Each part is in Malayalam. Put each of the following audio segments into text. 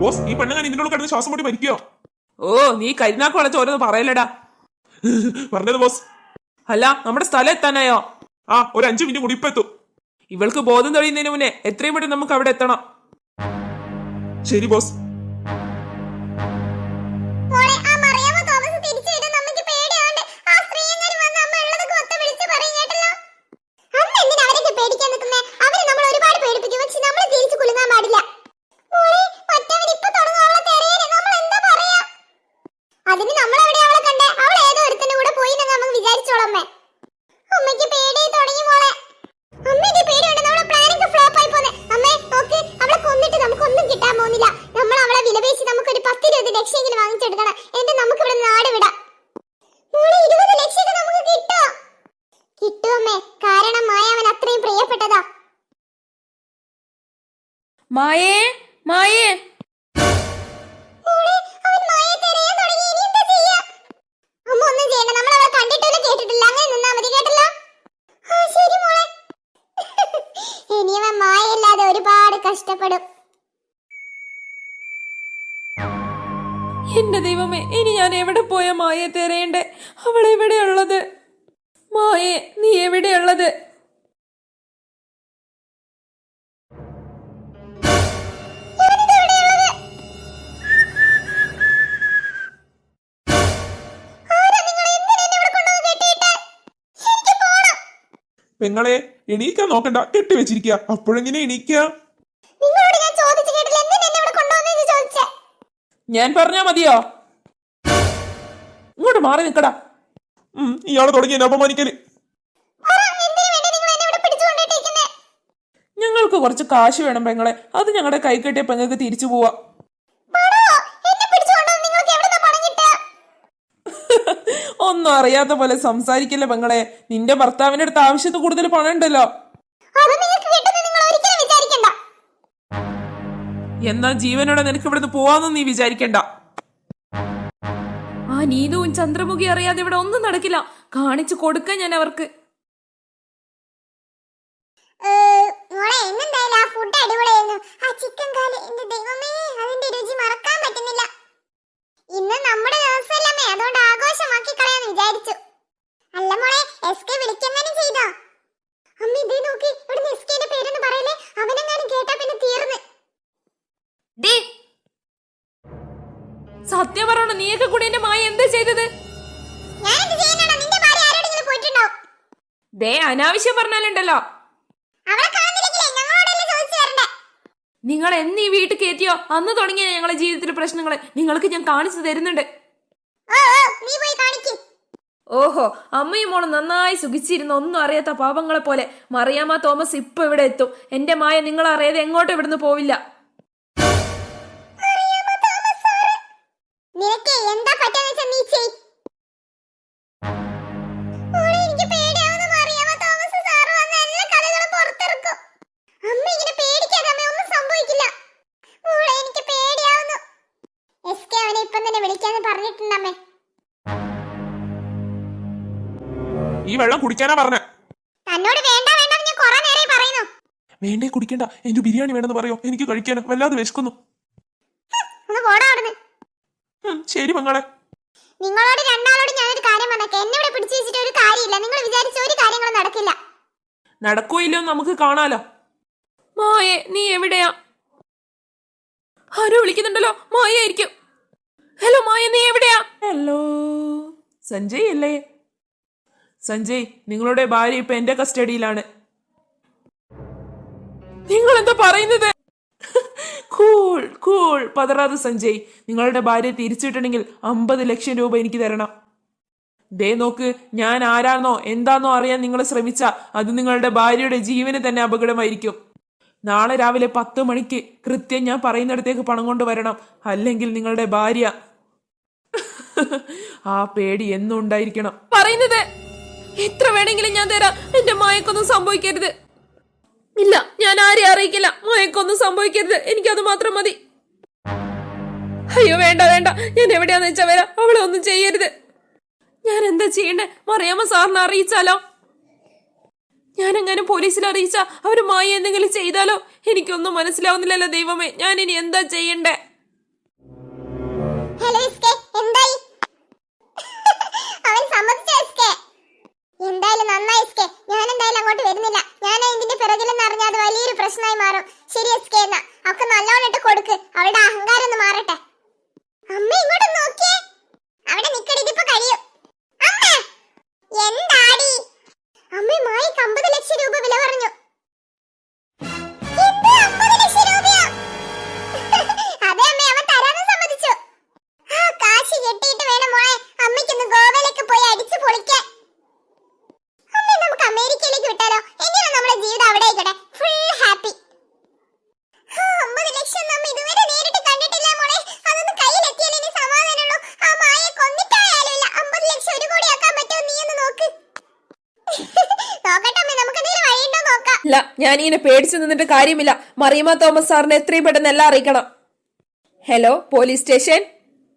ബോസ് ഈ പെണ്ണുങ്ങൾ ഇതിനോട് കിടന്ന് ശ്വാസം മുട്ടി മരിക്കോ ഓ നീ കരിനാക്ക് വളച്ച് ഓരോന്ന് പറയലടാ പറഞ്ഞത് ബോസ്. അല്ല നമ്മുടെ സ്ഥലം എത്താനായോ? ആ ഒരു അഞ്ചു മിനിറ്റ് കൂടി ഇപ്പൊ എത്തും. ഇവൾക്ക് ബോധം തെളിയുന്നതിന് മുന്നേ എത്രയും പെട്ടെന്ന് നമുക്ക് അവിടെ എത്തണം. ശരി ബോസ്. അതിന് നമ്മൾ എവിടെ അവളെ കണ്ടേ? അവൾ ഏതോ ഒരുത്തന്റെ കൂടെ പോയി എന്ന് നമുക്ക് വിചാരിച്ചോളമ്മേ അമ്മയ്ക്ക് പേടിയായി തുടങ്ങി മോളെ. അമ്മയ്ക്ക് പേടിയുണ്ട് നമ്മുടെ പ്ലാനൊക്കെ ഫ്ലോപ്പ് ആയി പോന്നെ. അമ്മേ നോക്ക് അവളെ കൊന്നിട്ട് നമുക്കൊന്നും കിട്ടാൻ പോകുന്നില്ല. നമ്മൾ അവളെ വിലപേശി നമുക്ക് ഒരു പത്ത് ഇരുപത് ലക്ഷമെങ്കിലും വാങ്ങിച്ചെടുക്കണം. എന്നിട്ട് നമുക്ക് ഇവിടെ നാട് വിടാം. മോളെ ഇരുപത് ലക്ഷമൊക്കെ നമുക്ക് കിട്ടോ? കിട്ടുമമ്മേ കാരണം മായാവൻ അത്രയും പ്രിയപ്പെട്ടതാ. മായേ മായേ. കഷ്ടപ്പെടും. എന്റെ ദൈവമേ ഇനി ഞാൻ എവിടെ പോയ മായയെ തിരയണ്ടേ അവൾ എവിടെയുള്ളത്? മായേ നീ എവിടെയുള്ളത്? പെങ്ങളെ എണീക്കാൻ നോക്കണ്ട. കെട്ടി വെച്ചിരിക്കുക അപ്പോഴെങ്ങനെ എണീക്കുക നിങ്ങളോട് ഞാൻ ചോദിച്ചു കേട്ടില്ല എന്തിനാ എന്നെ ഇവിടെ കൊണ്ടുവന്നെന്ന് ചോദിച്ചേ ഞാൻ പറഞ്ഞാ മതിയോ? ഇങ്ങോട്ട് മാറി നിൽക്കടാ ഇയാൾ തുടങ്ങി എന്നെ അപമാനിക്കൽ. പറ വേണ്ടി നിങ്ങൾ എന്നെ ഇവിടെ പിടിച്ചുകൊണ്ടിട്ടിരിക്കുന്നേ ഞങ്ങൾക്ക് കുറച്ച് കാശ് വേണം പെങ്ങളെ. അത് ഞങ്ങളുടെ കൈ കെട്ടിയ പെങ്ങൾക്ക് തിരിച്ചു പോവാ. ഒന്നും അറിയാത്ത പോലെ സംസാരിക്കല്ലേ പെങ്ങളെ. നിന്റെ ഭർത്താവിന്റെ അടുത്ത് ആവശ്യത്തിൽ കൂടുതൽ പണം ഉണ്ടല്ലോ എന്നാ ജീവനോടെ നിനക്ക് ഇവിടുന്ന് പോവാന്നും നീ വിചാരിക്കണ്ട. ആ നീതുവും ചന്ദ്രമുഖി അറിയാതെ ഇവിടെ ഒന്നും നടക്കില്ല. കാണിച്ചു കൊടുക്ക ഞാൻ അവർക്ക്. മോളെ എന്നെന്തായാലും ആ ഫുഡ് അടിപൊളിയായിരുന്നു. ആ ചിക്കൻ കാൽ എന്റെ ദൈവമേ അതിന്റെ രുചി മറക്കാൻ പറ്റുന്നില്ല. ഇന്ന് നമ്മുടെ ദിവസമല്ലേ അതുകൊണ്ട് ആഘോഷമാക്കി കളയാന്ന് വിചാരിച്ചു. അല്ല മോളെ എസ് കെ വിളിക്കുന്നതിനും ചെയ്തോ? അമ്മ ഇതേ നോക്കി ഇവിടുന്ന് എസ് കെന്റെ പേരൊന്ന് പറയലേ അവനെങ്ങാനും കേട്ടാ പിന്നെ തീർന്ന് ഡേ സത്യം പറഞ്ഞു നീയൊക്കെ കൂടി എന്റെ മായ എന്താ ചെയ്തത്? ദേ അനാവശ്യം പറഞ്ഞാലുണ്ടല്ലോ. നിങ്ങൾ എന്ന് ഈ വീട്ടിൽ കയറ്റിയോ? അന്ന് തുടങ്ങിയ ഞങ്ങളെ ജീവിതത്തിലെ പ്രശ്നങ്ങളെ നിങ്ങൾക്ക് ഞാൻ കാണിച്ചു തരുന്നുണ്ട്. ഓഹോ അമ്മയും മോളും നന്നായി സുഖിച്ചിരുന്ന ഒന്നും അറിയാത്ത പാപങ്ങളെ പോലെ മറിയാമ്മ തോമസ് ഇപ്പൊ ഇവിടെ എത്തും. എന്റെ മായ നിങ്ങൾ അറിയാതെ എങ്ങോട്ടും ഇവിടുന്ന് പോവില്ല. ഇപ്പം തന്നെ വിളിക്കാന്ന് പറഞ്ഞിട്ടുണ്ടമ്മേ. ഈ വെള്ളം കുടിക്കാനാ പറഞ്ഞ. തന്നോട് വേണ്ട വേണ്ട ഞാൻ കുറെ നേരമായി പറയുന്നു. വേണ്ടേ കുടിക്കണ്ട. എനിക്ക് ബിരിയാണി വേണമെന്ന് പറയോ? എനിക്ക് കഴിക്കാനാ. വല്ലാതെ വിശക്കുന്നു. ഒന്ന് പോടാ അവിടുന്ന്. ഉം, ശരി പെങ്ങളെ നിങ്ങളോട് രണ്ടാളോട് ഞാനൊരു കാര്യം പറഞ്ഞേക്കെ. എന്നെ ഇവിടെ പിടിച്ചു വെച്ചിട്ട് ഒരു കാര്യമില്ല. നിങ്ങൾ വിചാരിച്ച ഒരു കാര്യങ്ങളും നടക്കില്ല. നടക്കൂല്ലോ നമുക്ക് കാണാലോ. മായേ നീ എവിടെയാ? ആരോ വിളിക്കുന്നുണ്ടല്ലോ. മായ ആയിരിക്കും. ഹലോ മായ നീ എവിടെയാ? ഹലോ സഞ്ജയ് അല്ലേ? സഞ്ജയ് നിങ്ങളുടെ ഭാര്യ ഇപ്പൊ എന്റെ കസ്റ്റഡിയിലാണ്. നിങ്ങൾ എന്താ പറയുന്നത്? കൂൾ കൂൾ പതറാതെ സഞ്ജയ് നിങ്ങളുടെ ഭാര്യ തിരിച്ചിട്ടുണ്ടെങ്കിൽ അമ്പത് ലക്ഷം രൂപ എനിക്ക് തരണം. ദേ നോക്ക് ഞാൻ ആരാന്നോ എന്താന്നോ അറിയാൻ നിങ്ങൾ ശ്രമിച്ച അത് നിങ്ങളുടെ ഭാര്യയുടെ ജീവന് തന്നെ അപകടമായിരിക്കും. നാളെ രാവിലെ പത്ത് മണിക്ക് കൃത്യം ഞാൻ പറയുന്നിടത്തേക്ക് പണം കൊണ്ടുവരണം. അല്ലെങ്കിൽ നിങ്ങളുടെ ഭാര്യ ആ പേടി എന്നും ഉണ്ടായിരിക്കണം പറയുന്നത്? എത്ര വേണമെങ്കിലും ഞാൻ തരാം. എന്റെ മായക്കൊന്നും സംഭവിക്കരുത്. ഇല്ല ഞാൻ ആരെയും അറിയിക്കില്ല. മായക്കൊന്നും സംഭവിക്കരുത്. അത് മാത്രം മതി. അയ്യോ വേണ്ട വേണ്ട. ഞാൻ എവിടെയാന്ന് വെച്ചാ വരാം. അവളെ ഒന്നും ചെയ്യരുത്. ഞാൻ എന്താ ചെയ്യണ്ടേ? മറിയാമ സാറിനെ അറിയിച്ചാലോ? ഞാൻ എങ്ങനെ പോലീസിൽ അറിയിച്ച അവർ മായ എന്തെങ്കിലും ചെയ്താലോ? എനിക്കൊന്നും മനസ്സിലാവുന്നില്ലല്ലോ ദൈവമേ. ഞാൻ ഇനി എന്താ ചെയ്യണ്ടേ? എന്തായി? അവൻ സമ്മതിച്ചോ എസ്കെ. എന്തായാലും നന്നായി എസ്കെ. ഞാൻ എന്തായാലും അങ്ങോട്ട് വരുന്നില്ല. ഞാൻ ഇതിന്റെ പിറകിലെന്ന് അറിഞ്ഞാൽ അത് വലിയൊരു പ്രശ്നമായി മാറും. ശരി എസ്കെ എന്നാ. അവക്ക് നല്ലോണം ഇട്ട് കൊടുക്ക്. അവളുടെ അഹങ്കാരം ഒന്ന് മാറട്ടെ. അമ്മ ഇങ്ങോട്ട് നോക്കിയേ. അവിടെ നിക്കടി ഇപ്പൊ കഴിയും. അമ്മ എന്താടി? അമ്മ മായി അമ്പത് ലക്ഷം രൂപ വില നോക്കാം ഇല്ല. ഞാനിങ്ങനെ പേടിച്ചു നിന്നിട്ട് കാര്യമില്ല. മറിയമ്മ തോമസ് സാറിനെ എത്രയും പെട്ടെന്ന് എല്ലാം അറിയിക്കണം. Hello police station?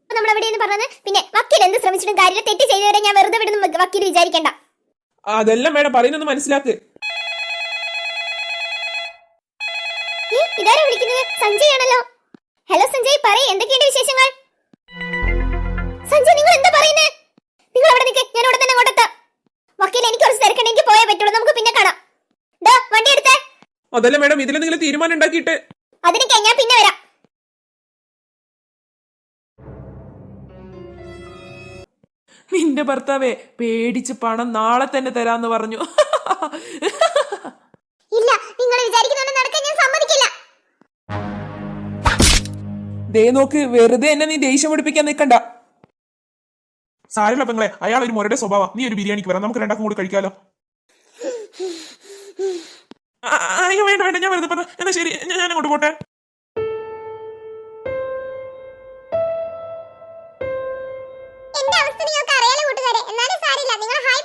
നമ്മൾ എവിടെയെന്ന് പറഞ്ഞത്? പിന്നെ വക്കീൽ എന്ത് ശ്രമിച്ചിട്ടും കാര്യം തെറ്റ് ചെയ്തവരെ ഞാൻ വെറുതെ വിടുന്നു വക്കീൽ വിചാരിക്കണ്ട. അതെല്ലാം മേഡം പറയുന്നത് മനസ്സിലാക്ക്. ഏ, ഇതാരാ വിളിക്കുന്നത്? സഞ്ജയ് ആണല്ലോ. ഹലോ സഞ്ജയ് പറയ്. എന്തൊക്കെയുണ്ട് വിശേഷങ്ങൾ? സഞ്ജയ് നിങ്ങൾ എന്താ പറയുന്നേ? നിങ്ങൾ അവിടെ നിൽക്ക് ഞാൻ ഉടനെ തന്നെ അങ്ങോട്ടെത്താം. വക്കീൽ എനിക്ക് കുറച്ച് തിരക്കണ്ട. എനിക്ക് പോയേ പറ്റുള്ളൂ. നമുക്ക് പിന്നെ കാണാം. വണ്ടി എടുത്തേ. അതല്ല മേഡം ഇതിലെന്തെങ്കിലും തീരുമാനം ഉണ്ടാക്കിയിട്ട്? അതിനൊക്കെ ഞാൻ പിന്നെ വരാം. നിന്റെ ഭർത്താവേ പേടിച്ച് പണം നാളെ തന്നെ തരാന്ന് പറഞ്ഞു. ഇല്ല നിങ്ങൾ വിചാരിക്കുന്ന നടക്കാൻ ഞാൻ സമ്മതിക്കില്ല. ദേ നോക്ക് വെറുതെ എന്നെ നീ ദേഷ്യം പിടിപ്പിക്കാൻ നിൽക്കണ്ട. സാരമില്ല പെങ്ങളെ അയാൾ ഒരു മുരയുടെ സ്വഭാവം. നീ ഒരു ബിരിയാണിക്ക് വരാം. നമുക്ക് രണ്ടാക്കും കൂടി കഴിക്കാലോ. അയ്യോ വേണ്ട വേണ്ട ഞാൻ വരുന്നത് പറഞ്ഞു എന്നാ ശരി ഞാൻ അങ്ങോട്ട് പോട്ടെ. എന്റെ അവസ്ഥ നിങ്ങൾക്ക് അറിയാലോ കൂട്ടുകാരെ. എന്നാലും സാരില്ല നിങ്ങൾ ഹായ്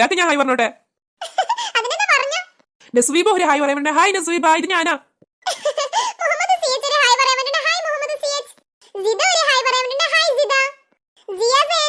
ഒരാൾക്ക് ഞാൻ ഹായ് പറഞ്ഞോട്ടെ? നസ്വീബ ഒരു ഹായ് പറയാൻ ഹായ് നസ്വീബ ഇത് ഞാനാ. ഹായ് പറയാൻ ഹായ് മുഹമ്മദ് ഒരു ഹായ് ഹായ് ജിദ. ജിയാസ്